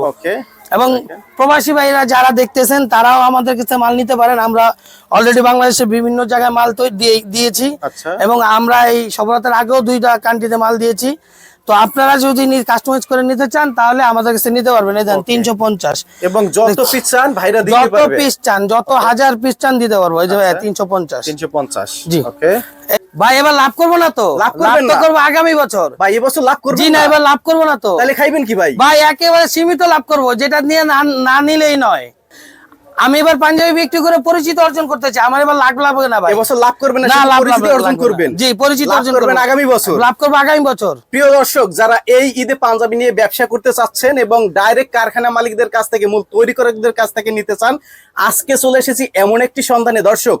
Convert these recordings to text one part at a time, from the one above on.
ওকে এবং প্রবাসী ভাইরা যারা দেখতেছেন তারাও আমাদের কাছে মাল নিতে পারেন। আমরা অলরেডি বাংলাদেশের বিভিন্ন জায়গায় মাল তো দিয়ে- দিয়েছি। আচ্ছা। এবং আমরা এই সফলতার আগেও দুইটা কান্ট্রিতে মাল দিয়েছি। তো আপনারা যদি কাস্টমাইজ করে নিতে চান তাহলে আমাদের কাছে নিতে পারবেন। এই দেন তিনশো পঞ্চাশ। এবং যত পিস চান ভাইরা যত পিস চান যত হাজার পিস চান দিতে পারব। এই যে তিনশো পঞ্চাশ। 350 জি। ওকে ভাই এবার লাভ করব না তো? লাভ? করব আগামী বছর। ভাই এবছর লাভ করবেন জি না। এবার লাভ করব না তো। তাহলে খাইবেন কি ভাই? ভাই একেবারে সীমিত লাভ করব। যেটা নিয়ে না না নিলেই নয়। আমি এবার পাঞ্জাবি বিক্রি করে পরিচিত অর্জন করতে চাই। আমার এবার লাভ হবে না ভাই। এবছর লাভ করবেন না লাভ লাভ পরিচিতি অর্জন করবেন। জি পরিচিত অর্জন করবেন আগামী বছর। লাভ করব আগামী বছর। প্রিয় দর্শক যারা এই ঈদে পাঞ্জাবি নিয়ে ব্যবসা করতে চাচ্ছেন এবং ডাইরেক্ট কারখানা মালিকদের কাছ থেকে মূল তৈরি করাদের কাছ থেকে নিতে চান আজকে চলে এসেছি এমন একটি সন্ধানে। দর্শক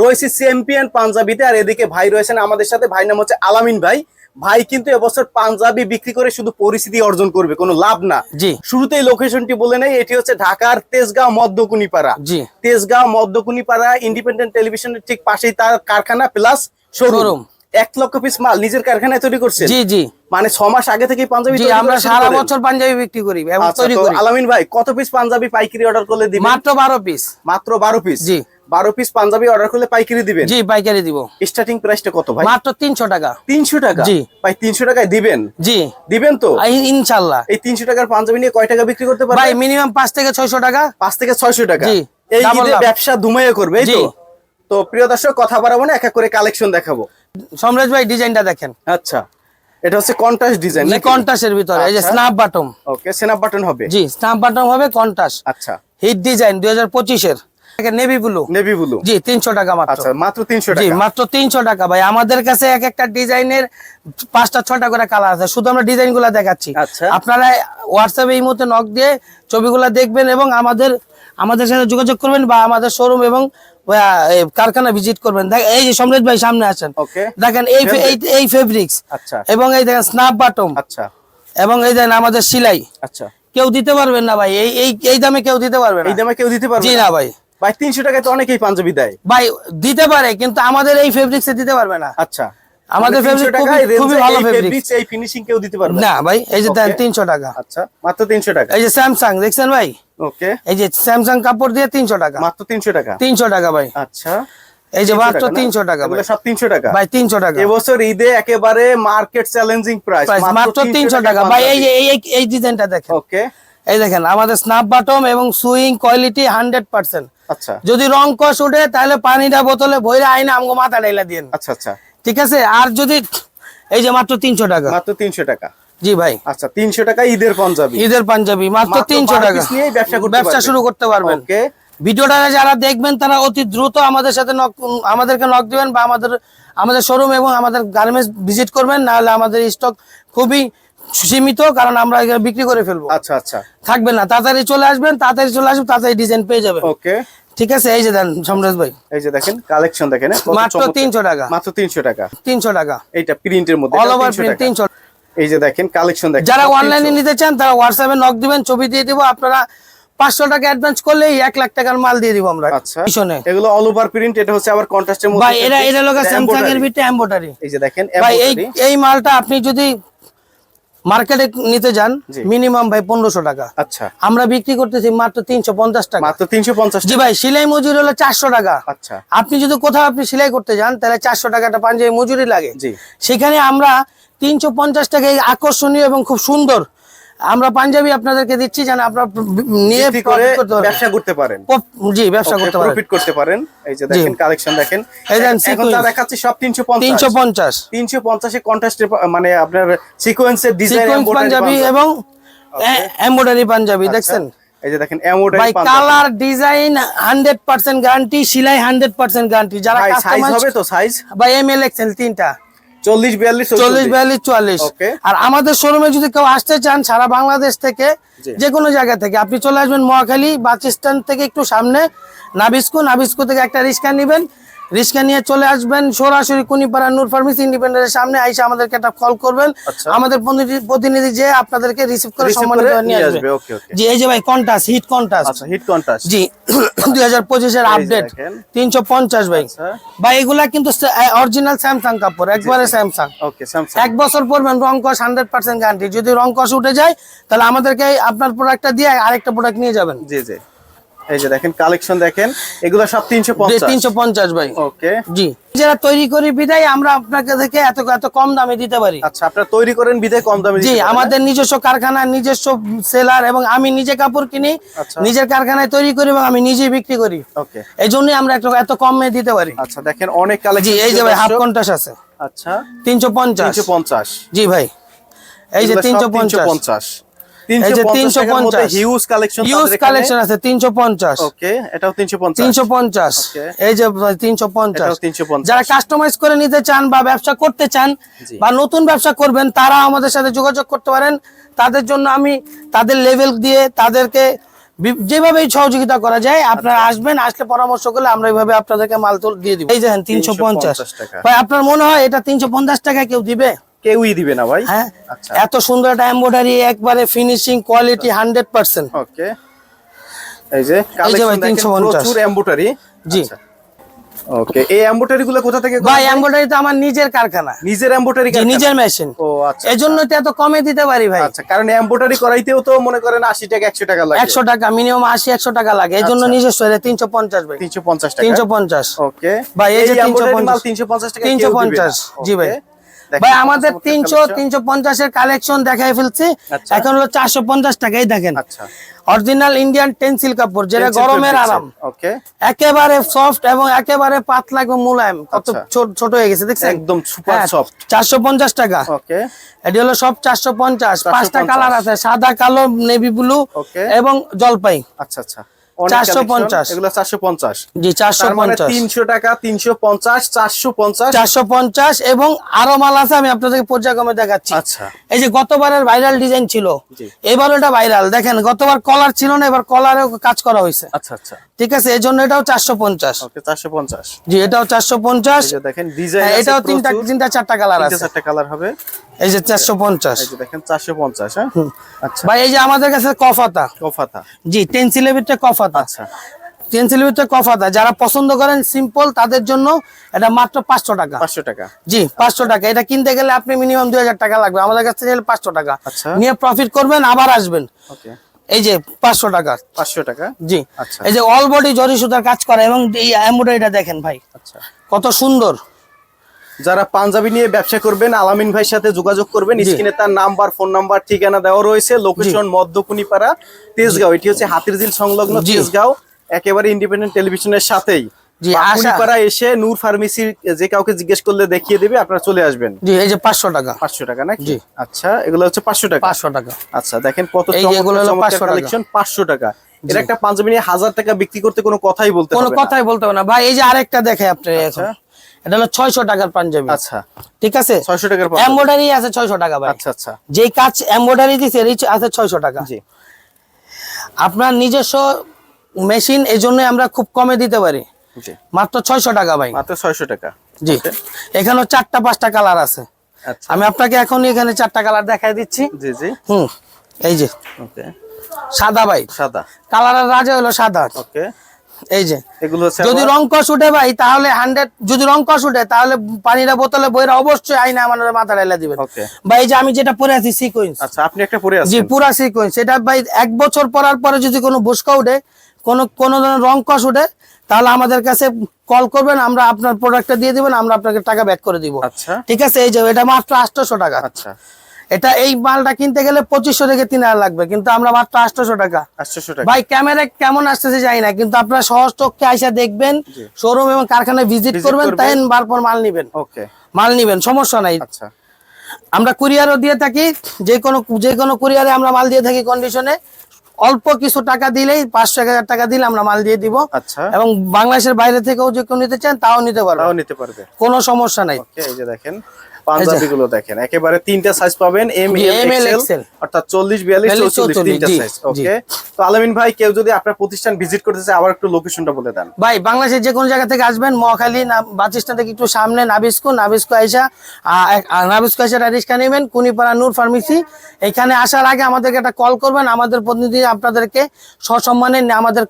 রয়েছে চ্যাম্পিয়ন পাঞ্জাবিতে আর এদিকে ভাই রয়েছেন আমাদের সাথে। ভাই নাম হচ্ছে আলামিন ভাই। ভাই কিন্তু এবছর পাঞ্জাবি বিক্রি করে শুধু পরিস্থিতি অর্জন করবে কোনো লাভ না। জি। শুরুতেই লোকেশনটি বলে নেই এটি হচ্ছে ঢাকার তেজগাঁও মদ্যকুনিপাড়া জি। তেজগাঁও মধ্যকুনিপাড়া ইন্ডিপেন্ডেন্ট টেলিভিশনের ঠিক পাশেই তার কারখানা প্লাস শোরুম। এক লক্ষ পিস মাল নিজের কারখানায় তৈরি করছে জি জি। মানে ছ মাস আগে থেকে পাঞ্জাবি জি আমরা সারা বছর পাঞ্জাবি বিক্রি করি এবং আচ্ছা, তৈরি করি। আলামিন ভাই কত পিস পাঞ্জাবি পাইকারি অর্ডার করলে দিবেন? মাত্র বারো পিস মাত্র বারো পিস জি। বারো পিস পাঞ্জাবি অর্ডার করলে পাইকারি দিবেন? জি পাইকারি দিব। স্টার্টিং প্রাইসটা কত ভাই? মাত্র তিনশো টাকা। তিনশো টাকা? জি। ভাই তিনশো টাকায় দিবেন? জি। দিবেন তো? ইনশাল্লাহ। এই তিনশো টাকার পাঞ্জাবি নিয়ে কয় টাকা বিক্রি করতে ভাই পারবেন মিনিমাম পাঁচ থেকে ছয়শো টাকা। পাঁচ থেকে ছয়শো টাকা। জি। এই। ব্যবসা ধুমাইয়ে করবে এই। তো? তো প্রিয় দর্শক কথা বাড়াবো না এক এক করে কালেকশন দেখাবো। সমরেশ ভাই ডিজাইনটা দেখেন। আচ্ছা এটা হচ্ছে কন্ট্রাস্ট ডিজাইন জি কন্টাসের ভিতরে এই যে। স্ন্যাপ বাটম ওকে সেনাপ বাটন হবে? জি স্ন্যাপ বাটম হবে কন্টাস আচ্ছা। হিট ডিজাইন দুই হাজার পঁচিশের। নেভি ব্লু নেভি ব্লু জি তিনশো টাকা মাত্র। আচ্ছা মাত্র জি মাত্র তিনশো টাকা। ভাই আমাদের কাছে এক একটা ডিজাইনের পাঁচটা ছটা করে কালার আছে। শুধু আমরা ডিজাইনগুলা দেখাচ্ছি। আচ্ছা। আপনারা হোয়াটসঅ্যাপে এই মুহূর্তে নক দিয়ে ছবিগুলা দেখবেন এবং আমাদের আমাদের সাথে যোগাযোগ করবেন বা আমাদের শোরুম এবং কারখানা ভিজিট করবেন। এই যে সমরেশ ভাই সামনে আছেন। দেখেন এই এই ফেব্রিক্স আচ্ছা। এবং এই দেখেন স্ন্যাপ বাটম আচ্ছা। এবং এই দেখেন আমাদের সিলাই। আচ্ছা। কেউ দিতে পারবেন না ভাই। এই এই এই দামে কেউ দিতে পারবে এই দামে কেউ দিতে পারবে জি না। ভাই। ভাই তিনশো টাকায় তো অনেকেই পাঞ্জাবি দেয়। ভাই দিতে পারে কিন্তু আমাদের এই ফেব্রিক্সে দিতে পারবে না। আচ্ছা। আমাদের 300 খুবই- এ ভালো এই এই ফিনিশিং কেউ দিতে পারবে না। ভাই এই যে দেন Okay. তিনশো টাকা। আচ্ছা মাত্র তিনশো টাকা। এই যে স্যামসাং দেখছেন ভাই? ওকে। এই যে স্যামসাং কাপড় দিয়ে তিনশো টাকা। মাত্র তিনশো টাকা। তিনশো টাকা ভাই। আচ্ছা। এই যে মাত্র? তিনশো টাকা ভাই। সব তিনশো টাকা। ভাই তিনশো টাকা। এবছর ঈদে একেবারে মার্কেট চ্যালেঞ্জিং প্রাইস মাত্র তিনশো টাকা ভাই এই যে এই এই- ডিজাইনটা দেখেন। ওকে। এই দেখেন আমাদের স্ন্যাপ বাটম এবং সুইং কোয়ালিটি হান্ড্রেড পার্সেন্ট আচ্ছা। যদি রং কষ উঠে তাহলে পানিটা বোতলে ভইরা আইনা আমগো মাথা ডাইলা দিন আচ্ছা আচ্ছা। ঠিক আছে? আর যদি এই যে মাত্র তিনশো টাকা। মাত্র তিনশো টাকা। জি ভাই। আচ্ছা তিনশো টাকা ঈদের পাঞ্জাবি। ঈদের পাঞ্জাবি মাত্র মাত্র তিনশো টাকা। ব্যবসা। শুরু করতে পারবেন। ভিডিওটা যারা দেখবেন তারা অতি দ্রুত আমাদের সাথে নক আমাদেরকে নক দিবেন বা আমাদের আমাদের শোরুম এবং আমাদের গার্মেন্টস ভিজিট করবেন না হলে আমাদের স্টক খুবই সীমিত কারণ আমরা বিক্রি করে ফেলব। আচ্ছা আচ্ছা। থাকবে না তাড়াতাড়ি চলে আসবেন তাড়াতাড়ি চলে আসবেন তাড়াতাড়ি ডিজাইন পেয়ে যাবেন। ওকে। ঠিক আছে এই যে দেন সমরেশ ভাই। এই যে দেখেন কালেকশন দেখেন মাত্র চমৎকার। তিনশো টাকা। মাত্র তিনশো টাকা। তিনশো টাকা। এইটা প্রিন্টের মধ্যে অল ওভার 300 প্রিন্ট। তিনশো এই যে দেখেন কালেকশন দেখেন। যারা অনলাইনে নিতে চান তারা হোয়াটসঅ্যাপে নক দিবেন ছবি দিয়ে দিব। আপনারা পাঁচশো টাকা অ্যাডভান্স করলেই এক লাখ টাকার মাল দিয়ে দিব আমরা আচ্ছা। পিছনে। এগুলো অল ওভার প্রিন্ট এটা হচ্ছে আবার কন্ট্রাস্টের মধ্যে ভাই fabric, এটা লোক স্যামসাং এর ভিতরে এমব্রয়ডারি এই যে দেখেন ভাই এই এই মালটা আপনি যদি মার্কেটে নিতে যান। মিনিমাম ভাই পনেরোশো টাকা। আচ্ছা। আমরা বিক্রি করতেছি মাত্র তিনশো পঞ্চাশ টাকা। মাত্র তিনশো পঞ্চাশ জি ভাই সেলাই মজুরি হলো চারশো টাকা। আচ্ছা। আপনি যদি কোথাও আপনি সেলাই করতে যান তাহলে চারশো টাকাটা পাঞ্জাবি মজুরি লাগে। সেখানে আমরা তিনশো পঞ্চাশ টাকায় আকর্ষণীয় এবং খুব সুন্দর। আমরা পাঞ্জাবি আপনাদেরকে দিচ্ছি যেন আপনার নিয়ে করে। ব্যবসা করতে পারেন। জি ব্যবসা করতে পারেন। প্রফিট করতে পারেন। এই যে দেখেন কালেকশন দেখেন। এই দেখেন এখন যা দেখাচ্ছি সব তিনশো তিনশো পঞ্চাশ। পঞ্চাশ তিনশো পঞ্চাশে কন্ট্রাস্টে মানে আপনার সিকোয়েন্সের ডিজাইন পাঞ্জাবি এবং এমব্রয়ডারি পাঞ্জাবি আচ্ছা। দেখছেন? এই যে দেখেন এমব্রয়ডারি ভাই colour design hundred percent guarantee সিলাই হান্ড্রেড পার্সেন্ট গ্যারান্টি যারা ভাই সাইজ হবে তো সাইজ ভাই এম এল এক্সেল তিনটা। চল্লিশ বিয়াল্লিশ চল্লিশ বিয়াল্লিশ চুয়াল্লিশ। আর আমাদের শোরুমে যদি কেউ আসতে চান সারা বাংলাদেশ থেকে। যে কোনো জায়গা থেকে আপনি চলে আসবেন মহাখালী বাস স্ট্যান্ড থেকে একটু সামনে নাবিস্কু নাবিস্কু থেকে একটা রিক্সা নেবেন। রিস্কা নিয়ে চলে আসবেন সরাসরি কুনিপাড়া নূর ফার্মেসি ইন্ডিপেন্ডেন্টের সামনে আইসা আমাদেরকে একটা কল করবেন। আচ্ছা। আমাদের প্রতিনিধি- যে আপনাদেরকে রিসিভ করে সম্মানিত নিয়ে আসবে। জি এই যে ভাই কন্টাস হিট কন্টাস আচ্ছা হিট কন্ট্রাস্ট জি দুই হাজার পঁচিশের আপডেট দেখেন। তিনশো পঞ্চাশ ভাই। আচ্ছা। ভাই এগুলা কিন্তু অরিজিনাল স্যামসাং কাপড় একবারে স্যামসাং ওকে স্যামসাং এক বছর পরবেন রং কস হান্ড্রেড পার্সেন্ট গ্যারান্টি যদি রং কস উঠে যায় তাহলে আমাদেরকে আপনার প্রোডাক্টটা দিয়ে আরেকটা প্রোডাক্ট নিয়ে যাবেন। জি জি। এই যে দেখেন কালেকশন দেখেন এগুলো সব তিনশো পঞ্চাশ। তিনশো পঞ্চাশ ভাই। ওকে জি। যারা তৈরি করি বিদায় আমরা আপনাকে থেকে এত এত কম দামে দিতে পারি। আচ্ছা আপনারা তৈরি করেন বিধায় কম দামে জি আমাদের নিজস্ব কারখানা নিজস্ব সেলার এবং আমি নিজে কাপড় কিনি আচ্ছা। নিজের কারখানায় তৈরি করি এবং আমি নিজে বিক্রি করি। ওকে এই জন্যই আমরা একটু এত কমে দিতে পারি। আচ্ছা দেখেন অনেক কালেকশন এই যে ভাই হাফ কন্টাস আছে। আচ্ছা। তিনশো পঞ্চাশ। তিনশো পঞ্চাশ। জি ভাই। এই যে তিনশো পঞ্চাশ পঞ্চাশ এই যে তিনশো পঞ্চাশ। হিউজ কালেকশন ইউজ কালেকশন আছে তিনশো পঞ্চাশ। ওকে এটাও তিনশো পঞ্চাশ তিনশো পঞ্চাশ Okay. এই যে তিনশো পঞ্চাশ এটাও 350 যারা কাস্টমাইজ করে নিতে চান বা ব্যবসা করতে চান বা নতুন ব্যবসা করবেন তারা আমাদের সাথে যোগাযোগ করতে পারেন। তাদের জন্য আমি তাদের লেভেল দিয়ে তাদেরকে যেভাবেই সহযোগিতা করা যায় আপনারা আচ্ছা। আসবেন আসলে পরামর্শ করলে আমরা এইভাবে আপনাদেরকে মাল তুল দিয়ে দিব। এই দেখেন তিনশো পঞ্চাশ। ভাই আপনার মনে হয় এটা তিনশো পঞ্চাশ টাকা কেউ দিবে? কেউই দিবে না ভাই? হ্যাঁ আচ্ছা। এত সুন্দর একটা এম্বয়ডারি একবারে finishing quality hundred percent okay. এই যে প্রচুর এমব্রয়ডারি জি। ওকে এই এমব্রয়ডারি গুলো কোথা থেকে ভাই এম্বয়ডারি তো আমার নিজের কারখানা। নিজের এমব্রয়ডারি নিজের মেশিন ও আচ্ছা। এই জন্য তো এত কমে দিতে পারি ভাই। আচ্ছা কারণ এমব্রয়ডারি করাইতেও তো মনে করেন আশি টাকা একশো টাকা লাগে। একশো টাকা মিনিমাম আশি একশো টাকা লাগে। এই জন্য আচ্ছা। নিজস্ব তিনশো পঞ্চাশ ভাই। তিনশো পঞ্চাশ টাকা। তিনশো পঞ্চাশ। ওকে। ভাই, এই যে embroidery 350 মাল 350 টাকা তিনশো কেউ দিবে না। পঞ্চাশ। জি ভাই। ভাই আমাদের তিনশো তিনশো পঞ্চাশের কালেকশন দেখাই ফেলছি। আচ্ছা। এখন হলো চারশো পঞ্চাশ টাকাই দেখেন। অরিজিনাল ইন্ডিয়ান টেন্সিল কাপড় যেটা গরমের আরাম। একেবারে সফট এবং একেবারে পাতলা এবং মুলায়ম। কত আচ্ছা। ছোট- হয়ে গেছে দেখছেন? একদম super soft। চারশো পঞ্চাশ টাকা। এটি হলো সব চারশো পঞ্চাশ। পাঁচটা কালার আছে সাদা কালো নেভি ব্লু এবং জলপাই। আচ্ছা আচ্ছা। 450 collection, এগুলো চারশো পঞ্চাশ। জি চারশো তার মানে পঞ্চাশ। তিনশো টাকা তিনশো পঞ্চাশ চারশো পঞ্চাশ। চারশো পঞ্চাশ এবং আরও মাল আছে আমি আপনাদেরকে পর্যায়ক্রমে দেখাচ্ছি। আচ্ছা। এই যে গতবারের ভাইরাল ডিজাইন ছিল এবার ওটা ভাইরাল দেখেন গতবার কলার ছিল না এবার কলারেও কাজ করা হয়েছে। আচ্ছা আচ্ছা। ঠিক আছে জন্য এটাও চারশো পঞ্চাশ। ওকে চারশো পঞ্চাশ। জি এটাও চারশো পঞ্চাশ। এই দেখেন ডিজাইন হ্যাঁ, এটাও তিনটা তিনটা চারটা কালার আছে। চারটা কালার হবে। এই যে চারশো পঞ্চাশ। এই যে দেখেন চারশো পঞ্চাশ হ্যাঁ? আচ্ছা। ভাই এই যে আমাদের কাছে কফাতা কফাতা জি টেন্সিলের ভিতরে কফাতা আচ্ছা। টেন্সিলের ভিতরে কফাতা। যারা পছন্দ করেন সিম্পল তাদের জন্য এটা মাত্র পাঁচশো টাকা। পাঁচশো টাকা। জি পাঁচশো টাকা। এটা কিনতে গেলে আপনি মিনিমাম দুই হাজার টাকা লাগবে। আমাদের কাছ থেকে পাঁচশো টাকা। আচ্ছা। নিয়ে প্রফিট করবেন আবার আসবেন। ওকে। এই যে পাঁচশো টাকা। পাঁচশো টাকা? জি। আচ্ছা। এই যে অল বডি জরি সুতার কাজ করে এবং এই এমব্রয়ডারিটা দেখেন ভাই। আচ্ছা। কত সুন্দর। যারা পাঞ্জাবি নিয়ে ব্যবসা করবেন আলামিন ভাইয়ের সাথে যোগাযোগ করবেন। স্ক্রিনে তার নাম্বার ফোন নাম্বার ঠিকানা দেওয়া রয়েছে। লোকেশন মধ্যকুনিপাড়া তেজগাঁও। এটি হচ্ছে হাতিরঝিল সংলগ্ন তেজগাঁও একেবারে ইন্ডিপেন্ডেন্ট টেলিভিশনের সাথেই। এসে নূর ফার্মেসি যে কাউকে জিজ্ঞেস করলে দেখিয়ে দেবে আপনারা চলে আসবেন। জি এই যে পাঁচশো টাকা। পাঁচশো টাকা নাকি? আচ্ছা এগুলো হচ্ছে পাঁচশো টাকা। পাঁচশো টাকা। আচ্ছা দেখেন কত এই যে এগুলো হলো 500 টাকা। কালেকশন পাঁচশো টাকা। এর একটা পাঞ্জাবি নিয়ে হাজার টাকা বিক্রি করতে কোনো কথাই বলতে কোনো হবে না। কথাই বলতে হবে না। ভাই এই যে আরেকটা দেখে আপনি এখন। এটা হলো ছয়শো টাকার পাঞ্জাবি। আচ্ছা। ঠিক আছে? ছয়শো টাকার পাঞ্জাবি। এমব্রয়ডারি আছে ছয়শো টাকা ভাই। আচ্ছা আচ্ছা। যে কাজ এমব্রয়ডারি দিছে রিচ আছে ছয়শো টাকা। জি। আপনার নিজস্ব মেশিন এই জন্য আমরা খুব কমে দিতে পারি। জি। মাত্র ছয়শো টাকা ভাই। মাত্র ছয়শো টাকা। জি। এখানেও চারটা পাঁচটা কালার আছে। আচ্ছা। আমি আপনাকে এখন এখানে চারটা কালার দেখাই দিচ্ছি। জি জি। হুম এই যে। ওকে। সাদা ভাই। সাদা। কালারের রাজা হলো সাদা। ওকে। এই যে যদি রং কস উঠে ভাই তাহলে হান্ড্রেড যদি রং কস উঠে তাহলে পানিটা বোতলে বইরা অবশ্যই আইনা আমার মাথা ঢেলে দিবেন। ভাই এই যে আমি যেটা পরে আছি সিকোয়েন্স আচ্ছা আপনি একটা পরে আছেন। জি পুরা সিকোয়েন্স এটা ভাই এক বছর পরার পরে যদি কোনো বুসকা উঠে কোনো কোনো ধরনের রং কস উঠে তাহলে আমাদের কাছে কল করবেন আমরা আপনার প্রোডাক্টটা দিয়ে দিবেন আমরা আপনাকে টাকা ব্যাক করে দিব। আচ্ছা। ঠিক আছে? এই যে এটা মাত্র আটশোশো টাকা। আচ্ছা। এটা এই মালটা কিনতে গেলে পঁচিশশো থেকে তিন হাজার লাগবে কিন্তু আমরা মাত্র আটশোশো টাকা। আটশোশো টাকা। ভাই ক্যামেরা কেমন আসতেছে জানি না কিন্তু আপনারা সহজ চোখকে আইসা দেখবেন শোরুম এবং কারখানায় ভিজিট করবেন। তাই তারপর মাল নিবেন। ওকে মাল নিবেন সমস্যা নাই। আচ্ছা। আমরা কুরিয়ারও দিয়ে থাকি যে কোনো যে কোনো কুরিয়ারে আমরা মাল দিয়ে থাকি কন্ডিশনে অল্প কিছু টাকা দিলেই পাঁচশো এক হাজার টাকা দিলে আমরা মাল দিয়ে দিব। আচ্ছা। এবং বাংলাদেশের বাইরে থেকেও যে কেউ নিতে চান তাও নিতে পারবে। নিতে পারবে। কোনো সমস্যা নাই। এই যে দেখেন। পাঞ্জাবি গুলো দেখেন একেবারে তিনটা সাইজ পাবেন এম জি, এল এক্সেল অর্থাৎ চল্লিশ বিয়াল্লিশ 42, চৌচল্লিশ তিনটা সাইজ ওকে তো আলামিন ভাই কেউ যদি আপনার প্রতিষ্ঠান ভিজিট করতে চায় আবার একটু লোকেশনটা বলে দেন। ভাই বাংলাদেশের যে কোনো জায়গা থেকে আসবেন মহাখালী না বাস স্ট্যান্ড থেকে একটু সামনে নাবিস্কো নাবিস্কো আইসা নাবিস্কো আইসা রিক্সা নেবেন কুনিপাড়া নূর ফার্মেসি। এখানে আসার আগে আমাদেরকে একটা কল করবেন আমাদের প্রতিনিধি আপনাদেরকে সসম্মানে আমাদের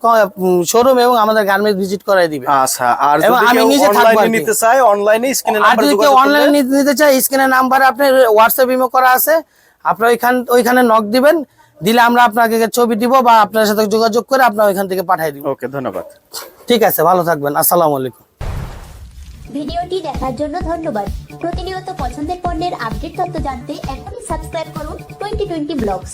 শোরুম এবং আমাদের গার্মেন্টস ভিজিট করাই দিবে। আচ্ছা আর যদি আমি নিজে থাকব অনলাইনে নিতে চাই অনলাইনে স্ক্রিনে নাম্বার কেউ অনলাইনে নিতে চায় স্ক্রিনের নাম্বারে আপনার হোয়াটসঅ্যাপ ইমো করা আছে আপনার ওইখান ওইখানে নক দিবেন দিলে আমরা আপনাকে ছবি দিব বা আপনার সাথে যোগাযোগ করে আপনার ওইখান থেকে পাঠিয়ে দিব। ওকে ধন্যবাদ। ঠিক আছে ভালো থাকবেন আসসালামু আলাইকুম। ভিডিওটি দেখার জন্য ধন্যবাদ। প্রতিনিয়ত পছন্দের পণ্যের আপডেট তথ্য জানতে এখনই সাবস্ক্রাইব করুন টোয়েন্টি টোয়েন্টি ব্লগস।